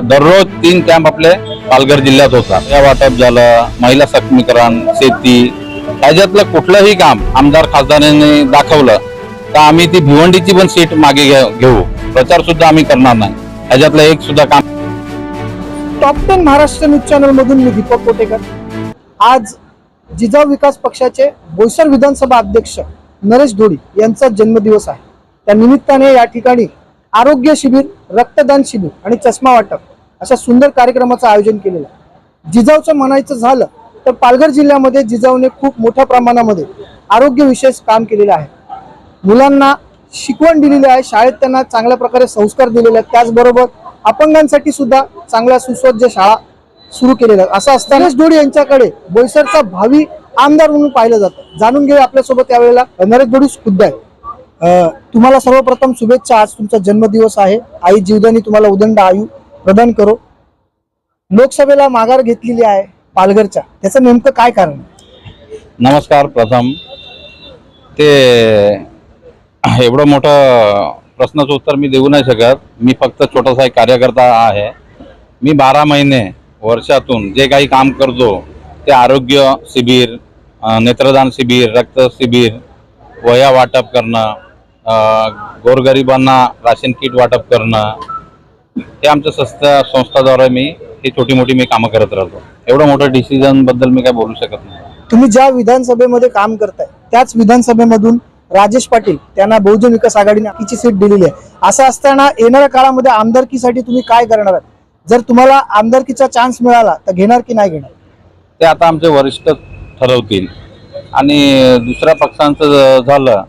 दररोज तीन कॅम्प आपले पालघर जिल्ह्यात होतात. या वाटप झालं महिला सक्षमीकरण शेती ह्याच्यातलं कुठलंही काम आमदार खासदारांनी दाखवलं तर आम्ही ती भिवंडीची पण सीट मागे घेऊ. प्रचार सुद्धा आम्ही करणार नाही. ह्याच्यातलं एक सुद्धा काम top ten Maharashtra news channel मधून मी दीपक कोटेकर. आज जिजाऊ विकास पक्षाचे बोईसर विधानसभा अध्यक्ष नरेश धोडी यांचा जन्मदिवस आहे. त्या निमित्ताने या ठिकाणी आरोग्य शिबिर रक्तदान शिबिर आणि चष्मा वाटप अशा सुंदर कार्यक्रमाचं आयोजन केलेलं आहे. जिजाऊचं म्हणायचं झालं तर पालघर जिल्ह्यामध्ये जिजाऊने खूप मोठ्या प्रमाणामध्ये आरोग्य विशेष काम केलेलं आहे. मुलांना शिकवण दिलेली आहे शाळेत त्यांना चांगल्या प्रकारे संस्कार दिलेले आहेत. त्याचबरोबर अपंगांसाठी सुद्धा चांगल्या सुसज्ज शाळा सुरू केलेल्या आहेत. असं असतानाच नरेश यांच्याकडे बोईसरचा भावी आमदार म्हणून पाहिलं जातं. जाणून घेऊ आपल्यासोबत यावेळेला नरेश धोडी खुद्द आहे तुम्हाला सर्वप्रथम शुभेच्छा. आज तुमचा जन्मदिवस आहे. आई जीवदानी तुम्हाला उदंड आयु प्रदान करो. लोकसभेला माघार घेतलेली आहे पालघरच्या. त्याचं नेमकं काय कारण नमस्कार प्रथम. ते एवढं मोठं प्रश्नाचं उत्तर मी देऊ नाही शकत. मी फक्त छोटासा एक कार्यकर्ता आहे. मी बारा महिने वर्षातून जे काही काम करतो ते आरोग्य शिबिर नेत्रदान शिबिर रक्त शिबिर वया वाटप करणं गोरगरिबांना राशन किट वाटप करणं हे आमच्या संस्था संस्थाद्वारे मी ही छोटी मोठी मी कामं करत राहतो. एवढं मोठं डिसिजनबद्दल मी काय बोलू शकत नाही. तुम्ही ज्या विधानसभेमध्ये काम करताय त्याच विधानसभेमधून राजेश पाटील त्यांना बहुजन विकास आघाडीने बाकीची सीट दिलेली आहे. असं असताना येणाऱ्या काळामध्ये आमदारकीसाठी तुम्ही काय करणार आहात? जर तुम्हाला आमदारकीचा चान्स मिळाला तर घेणार की नाही घेणार? ते आता आमचे वरिष्ठ ठरवतील. आणि दुसऱ्या पक्षांचं ज- झालं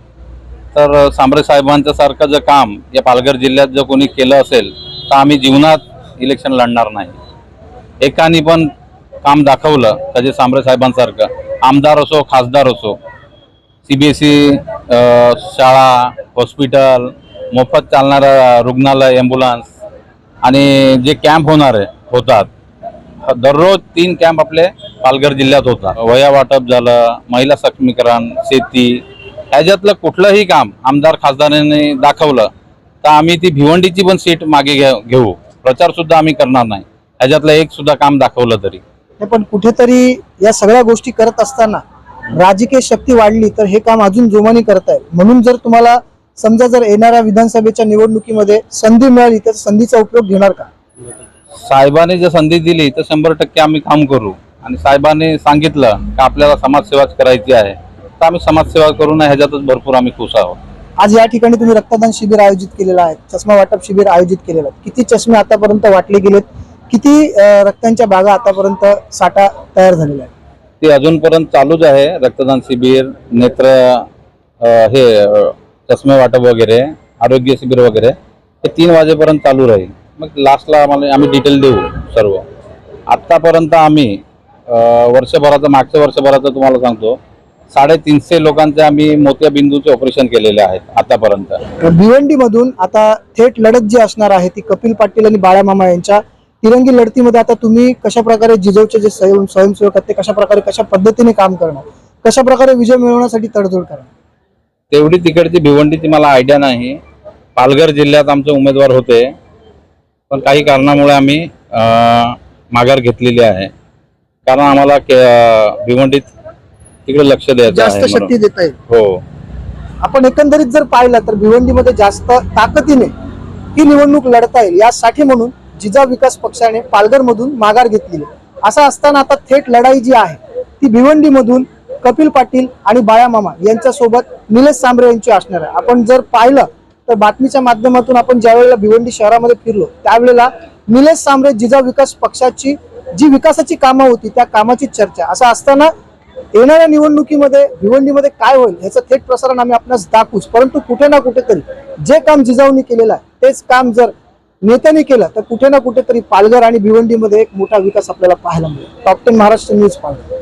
तर सांबरे साहेबांचं सारखं जर काम या पालघर जिल्ह्यात जर कोणी केलं असेल तर आम्ही जीवनात इलेक्शन लढणार नाही. एकाने पण काम दाखवलं त्याचे जे सांबरे साहेबांसारखं. आमदार असो खासदार असो सी बी एस ई शाळा हॉस्पिटल मोफत चालणारं रुग्णालय ॲम्ब्युलन्स आणि जे कॅम्प होणार आहे होतात. दररोज तीन कॅम्प आपले पालघर जिल्ह्यात होतात. वया वाटप झालं महिला सक्षमीकरण शेती ह्याच्यातलं कुठलंही काम आमदार खासदारांनी दाखवलं तर आम्ही ती भिवंडीची पण सीट मागे घेऊ. प्रचार सुद्धा आम्ही करणार नाही. ह्याच्यातलं एक सुद्धा काम दाखवलं तरी. पण कुठेतरी या सगळ्या गोष्टी करत असताना राजकीय शक्ती वाढली तर हे काम अजून जोमाने करतायत. म्हणून जर तुम्हाला समजा जर येणाऱ्या विधानसभेच्या निवडणुकीमध्ये संधी मिळाली तर संधीचा उपयोग घेणार का? साहेबांनी जर संधी दिली तर शंभर टक्के आम्ही काम करू. आणि साहेबांनी सांगितलं की आपल्याला समाजसेवाच करायची आहे. तर आम्ही समाजसेवा करू नये ह्याच्यातच भरपूर आम्ही खुश आहोत. आज या ठिकाणी तुम्ही रक्तदान शिबिर आयोजित केलेलं आहे. चष्मा वाटप शिबिर आयोजित केलेलं आहे. किती चष्मे आतापर्यंत वाटले गेलेत? किती रक्तांच्या बागा आतापर्यंत साठा तयार झालेला आहे ते अजूनपर्यंत चालूच आहे रक्तदान शिबिर नेत्र हे चष्मे वाटप वगैरे आरोग्य शिबिर वगैरे हे तीन वाजेपर्यंत चालू राहील. मग लास्टला आम्हाला आम्ही डिटेल देऊ सर्व. आत्तापर्यंत आम्ही वर्षभराचं मागच्या वर्षभराचं तुम्हाला सांगतो साडेतीनशे लोकांचे आम्ही मोत्याबिंदूचे ऑपरेशन केलेले आहेत आतापर्यंत. भिवंडी मधून आता थेट लढत जी असणार आहे ती कपिल पाटील आणि बाळामामा यांच्या तिरंगी लढतीमध्ये आता तुम्ही कशा प्रकारे जिजवचे जे स्वयं स्वयंसेवक आहेत ते कशा प्रकारे कशा पद्धतीने काम करणार? कशा प्रकारे विजय मिळवण्यासाठी तडजोड करणार? तेवढी तिकडची भिवंडीची मला आयडिया नाही. पालघर जिल्ह्यात आमचे उमेदवार होते. पण काही कारणामुळे आम्ही माघार घेतलेली आहे. कारण आम्हाला भिवंडीत तिकडे लक्ष द्यायचं जास्त आहे शक्ती. देता येईल. हो. आपण एकंदरीत जर पाहिलं तर भिवंडीमध्ये जास्त ताकदीने ही निवडणूक लढता येईल. यासाठी म्हणून जिजा विकास पक्षाने पालघर मधून माघार घेतलेली आहे. असं असताना आता थेट लढाई जी आहे ती भिवंडी मधून कपिल पाटील आणि बाळामामा यांच्यासोबत निलेश सांबरे यांची असणार आहे. आपण जर पाहिलं तर बातमीच्या माध्यमातून आपण ज्या वेळेला भिवंडी शहरामध्ये फिरलो त्यावेळेला निलेश सांबरे जिजा विकास पक्षाची जी विकासाची कामं होती त्या कामाची चर्चा. असं असताना येणाऱ्या निवडणुकीमध्ये भिवंडीमध्ये काय होईल याचं थेट प्रसारण आम्ही आपणास दाखवूच. परंतु कुठे ना कुठेतरी जे काम जिजाऊनी केलेलं आहे तेच काम जर नेत्यांनी केलं तर कुठे ना कुठेतरी पालघर आणि भिवंडीमध्ये एक मोठा विकास आपल्याला पाहायला मिळेल. Top ten Maharashtra news Palghar